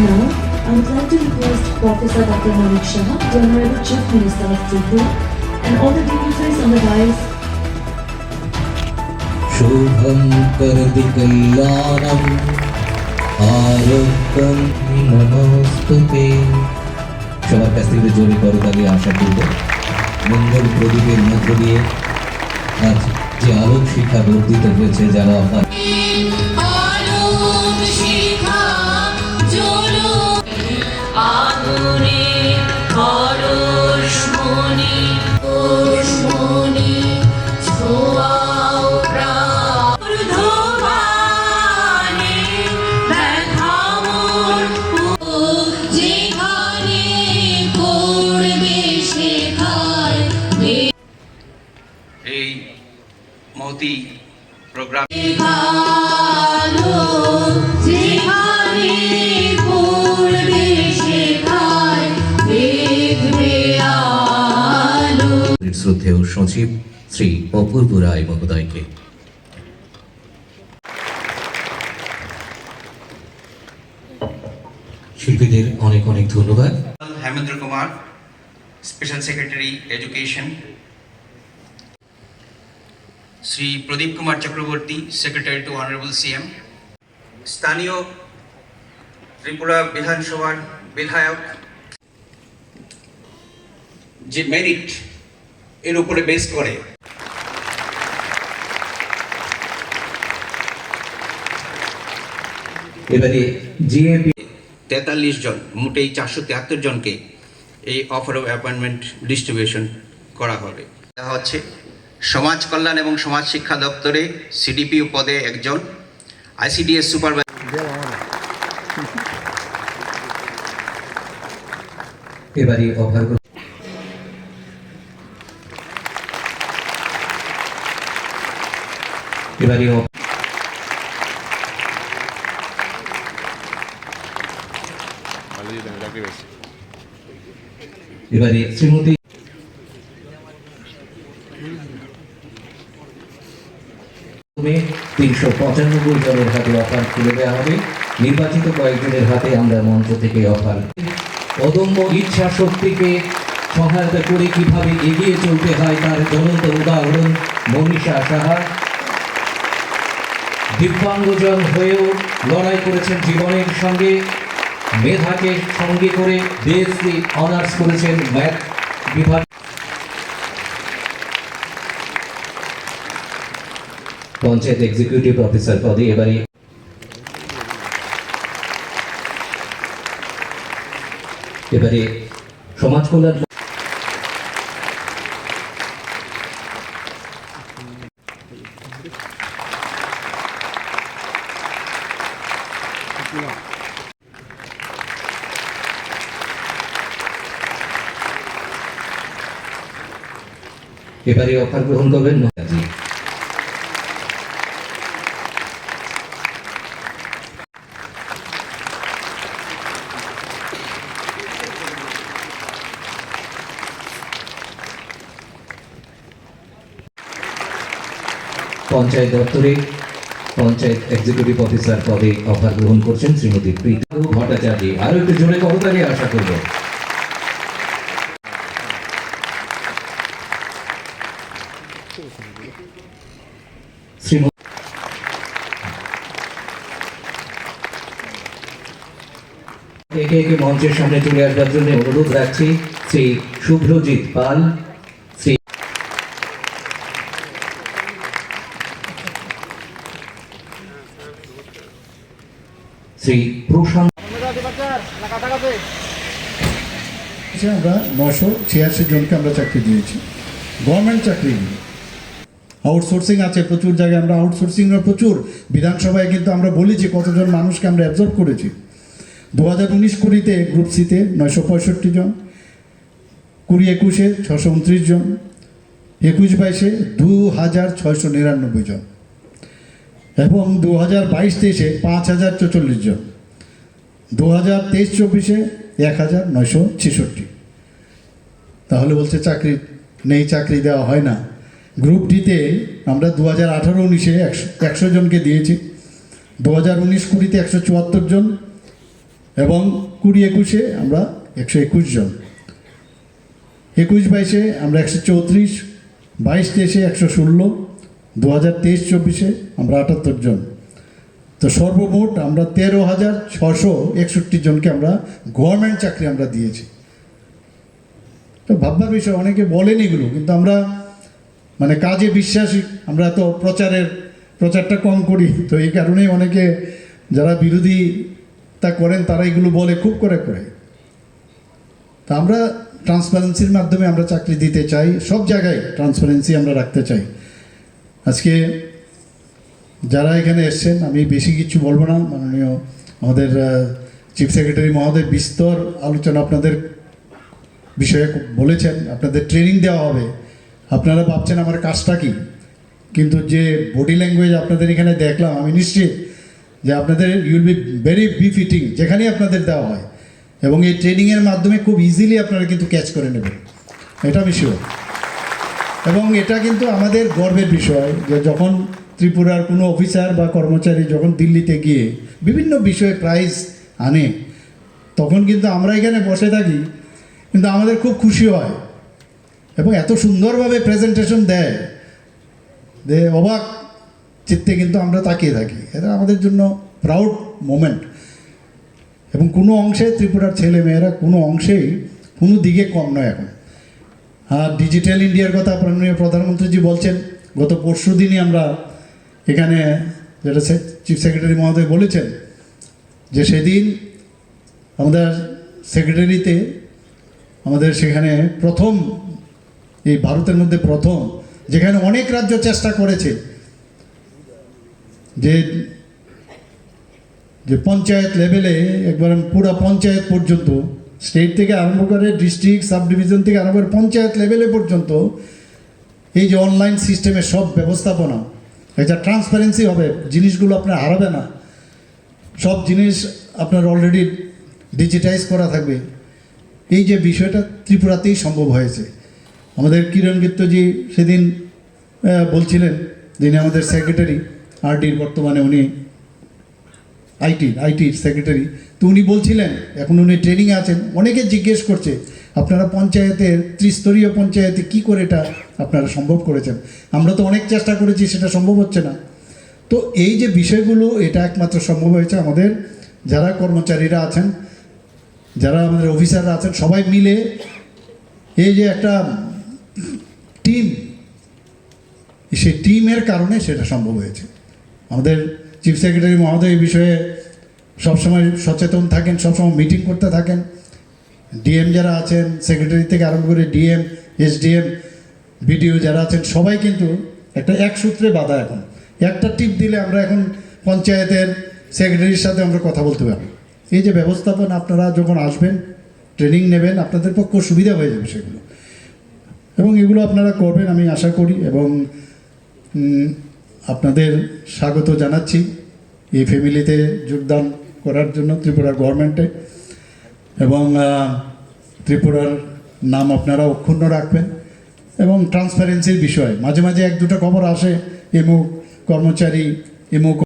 Now, I'm glad to request Professor Dr. Manik Shah, General Chief Minister of Tripura, and all the dignitaries on the dais. ശോഭം കരുതി കല്യാണം ആരോഗ്യം നമസ്തുതി সবার কাছ থেকে জোরে করো তাকে আশা করব মঙ্গল প্রদীপের মধ্য দিয়ে আজ যে আলোক শিক্ষা বর্ধিত হয়েছে যারা আপনার মহতি প্রোগ্রাম শ্রদ্ধেয় সচিব শ্রী অপূর্ব রায় মহোদয়কে। শিল্পীদের অনেক অনেক ধন্যবাদ। Hemendra Kumar special secretary education Shri Pradip Kumar Chakraborty secretary to honourable CM স্থানীয় ত্রিপুরা বিধানসভার বিধায়ক যে মেরিট এর উপরে বেস করে। এবারে জিএপি তেতাল্লিশ জন, মোটেই চারশো তিয়াত্তর জনকে এই অফার অফ অ্যাপয়েন্টমেন্ট ডিস্ট্রিবিউশন করা হবে। হচ্ছে সমাজ কল্যাণ এবং সমাজ শিক্ষা দপ্তরে সিডিপিও পদে একজন আইসিডিএস সুপারভাইজার। এবারে অফার এবারে এবারে শ্রীমতী তিনশো পঁচানব্বই জনের হাতে অফার তুলে দেওয়া হবে। নির্বাচিত কয়েকজনের হাতে আমরা মঞ্চ থেকে অফার অদম্য ইচ্ছা শক্তিকে সহায়তা করে কীভাবে এগিয়ে চলতে হয় তার জ্বলন্ত উদাহরণ মনীষা সাহা। দিব্যাঙ্গজন হয়েও লড়াই করেছেন জীবনের সঙ্গে। মেধাকে সঙ্গে করে বিএসসি অনার্স করেছেন ম্যাথ বিভাগ। পঞ্চায়েত এক্সিকিউটিভ অফিসার পদে এবারে এবারে সমাজ কল্যাণ এবারে অফার গ্রহণ করবেন পঞ্চায়েত দপ্তরে পঞ্চায়েত এক্সিকিউটিভ অফিসার পদে অফার গ্রহণ করছেন শ্রীমতী প্রীতা ভট্টাচার্য। আরও একটু জোরে করতালি আশা করব। একে একে মঞ্চের সামনে চলে আসবার জন্য অনুরোধ রাখছি, শ্রী শুভ্রজিৎ পাল শ্রী শ্রী প্রশান্ত আমরা নশো ছিয়াশি জনকে আমরা চাকরি দিয়েছি। গভর্নমেন্ট চাকরি আউটসোর্সিং আছে প্রচুর জায়গায়, আমরা আউটসোর্সিংরা প্রচুর। বিধানসভায় কিন্তু আমরা বলি যে কতজন মানুষকে আমরা অ্যাবজর্ব করেছি। দু হাজার উনিশ কুড়িতে গ্রুপ সিতে নয়শো পঁয়ষট্টি জন, কুড়ি একুশে ছশো উনত্রিশ জন, একুশ বাইশে দু হাজার ছয়শো নিরানব্বই জন। এবং দু হাজার বাইশ তেইশে পাঁচ হাজার চৌচল্লিশ জন। দু হাজার তেইশ চব্বিশে এক হাজার নয়শো ছেষট্টি। তাহলে বলছে চাকরি নেই, চাকরি দেওয়া হয় না। গ্রুপ ডিতে আমরা দু হাজার আঠারো উনিশে একশো একশো জনকে দিয়েছি। দু হাজার উনিশ কুড়িতে একশো চুয়াত্তর জন এবং কুড়ি একুশে আমরা একশো একুশ জন। একুশ বাইশে আমরা একশো চৌত্রিশ, বাইশ তেইশে একশো ষোলো। দু হাজার তেইশ চব্বিশে আমরা আটাত্তর জন। তো সর্বমোট আমরা তেরো হাজার ছশো একষট্টি জনকে আমরা গভর্নমেন্ট চাকরি আমরা দিয়েছি। তো ভাববার বিষয়, অনেকে বলেন এগুলো, কিন্তু আমরা মানে কাজে বিশ্বাসী, আমরা তো প্রচারের, প্রচারটা কম করি। তো এই কারণেই অনেকে যারা বিরোধিতা করেন, তারা এগুলো বলে খুব করে করে। তা আমরা ট্রান্সপারেন্সির মাধ্যমে আমরা চাকরি দিতে চাই, সব জায়গায় ট্রান্সপারেন্সি আমরা রাখতে চাই। আজকে যারা এখানে এসছেন, আমি বেশি কিছু বলব না। মাননীয় আমাদের চিফ সেক্রেটারি মহোদয় বিস্তর আলোচনা আপনাদের বিষয়ে বলেছেন। আপনাদের ট্রেনিং দেওয়া হবে। আপনারা ভাবছেন আমার কাজটা কি? কিন্তু যে বডি ল্যাঙ্গুয়েজ আপনাদের এখানে দেখলাম, আমি নিশ্চিত যে আপনাদের ইউল বি ভেরি বিফিটিং যেখানেই আপনাদের দেওয়া হয়। এবং এই ট্রেনিংয়ের মাধ্যমে খুব ইজিলি আপনারা কিন্তু ক্যাচ করে নেবেন। এটা আমি শিওর এবং এটা কিন্তু আমাদের গর্বের বিষয় যে যখন ত্রিপুরার কোনো অফিসার বা কর্মচারী যখন দিল্লিতে গিয়ে বিভিন্ন বিষয়ে প্রাইজ আনে, তখন কিন্তু আমরা এখানে বসে থাকি, কিন্তু আমাদের খুব খুশি হয় এবং এত সুন্দরভাবে প্রেজেন্টেশন দেয় যে অবাক চিত্তে কিন্তু আমরা তাকিয়ে থাকি। এটা আমাদের জন্য প্রাউড মোমেন্ট এবং কোনো অংশে ত্রিপুরার ছেলে মেয়েরা কোনো অংশেই কোনো দিকে কম নয় এখন। আর ডিজিটাল ইন্ডিয়ার কথা মাননীয় প্রধানমন্ত্রীজি বলছেন। গত পরশু দিনই আমরা এখানে যেটা চিফ সেক্রেটারি মহোদয় বলেছেন যে সেদিন আমাদের সেক্রেটারিতে আমাদের সেখানে প্রথম, এই ভারতের মধ্যে প্রথম, যেখানে অনেক রাজ্য চেষ্টা করেছে যে যে পঞ্চায়েত লেভেলে একবার পুরো পঞ্চায়েত পর্যন্ত স্টেট থেকে আরম্ভ করে ডিস্ট্রিক্ট সাব ডিভিশন থেকে আরম্ভ করে পঞ্চায়েত লেভেলে পর্যন্ত এই যে অনলাইন সিস্টেমের সব ব্যবস্থাপনা, এটা ট্রান্সপারেন্সি হবে, জিনিসগুলো আপনার হারাবে না। সব জিনিস আপনার অলরেডি ডিজিটাইজ করা থাকবে। এই যে বিষয়টা ত্রিপুরাতেই সম্ভব হয়েছে। আমাদের কিরণ গিত্তজি সেদিন বলছিলেন, যিনি আমাদের সেক্রেটারি আরডির বর্তমানে উনি আইটির আইটির সেক্রেটারি তো উনি বলছিলেন, এখন উনি ট্রেনিংয়ে আছেন, অনেকে জিজ্ঞেস করছে, আপনারা পঞ্চায়েতের ত্রিস্তরীয় পঞ্চায়েতে কি করে এটা আপনারা সম্ভব করেছেন? আমরা তো অনেক চেষ্টা করেছি, সেটা সম্ভব হচ্ছে না। তো এই যে বিষয়গুলো, এটা একমাত্র সম্ভব হয়েছে আমাদের, যারা কর্মচারীরা আছেন, যারা আমাদের অফিসাররা আছেন, সবাই মিলে এই যে একটা টিম সেই টিমের কারণে সেটা সম্ভব হয়েছে। আমাদের চিফ সেক্রেটারি মহোদয় এই বিষয়ে সবসময় সচেতন থাকেন, সবসময় মিটিং করতে থাকেন। ডিএম যারা আছেন সেক্রেটারি থেকে আরম্ভ করে ডিএম এসডিএম বিডিও যারা আছেন, সবাই কিন্তু একটা এক সূত্রে বাধা এখন। একটা টিপ দিলে আমরা এখন পঞ্চায়েতের সেক্রেটারির সাথে আমরা কথা বলতে পারব। এই যে ব্যবস্থাপনা, আপনারা যখন আসবেন ট্রেনিং নেবেন, আপনাদের পক্ষে সুবিধা হয়ে যাবে সেগুলো। এবং এগুলো আপনারা করবেন, আমি আশা করি। এবং আপনাদের স্বাগত জানাচ্ছি এই ফ্যামিলিতে যোগদান করার জন্য ত্রিপুরা গভর্নমেন্টে। এবং ত্রিপুরার নাম আপনারা অক্ষুণ্ণ রাখবেন। এবং ট্রান্সপারেন্সির বিষয় মাঝে মাঝে এক দুটো খবর আসে এমুক কর্মচারী এমুক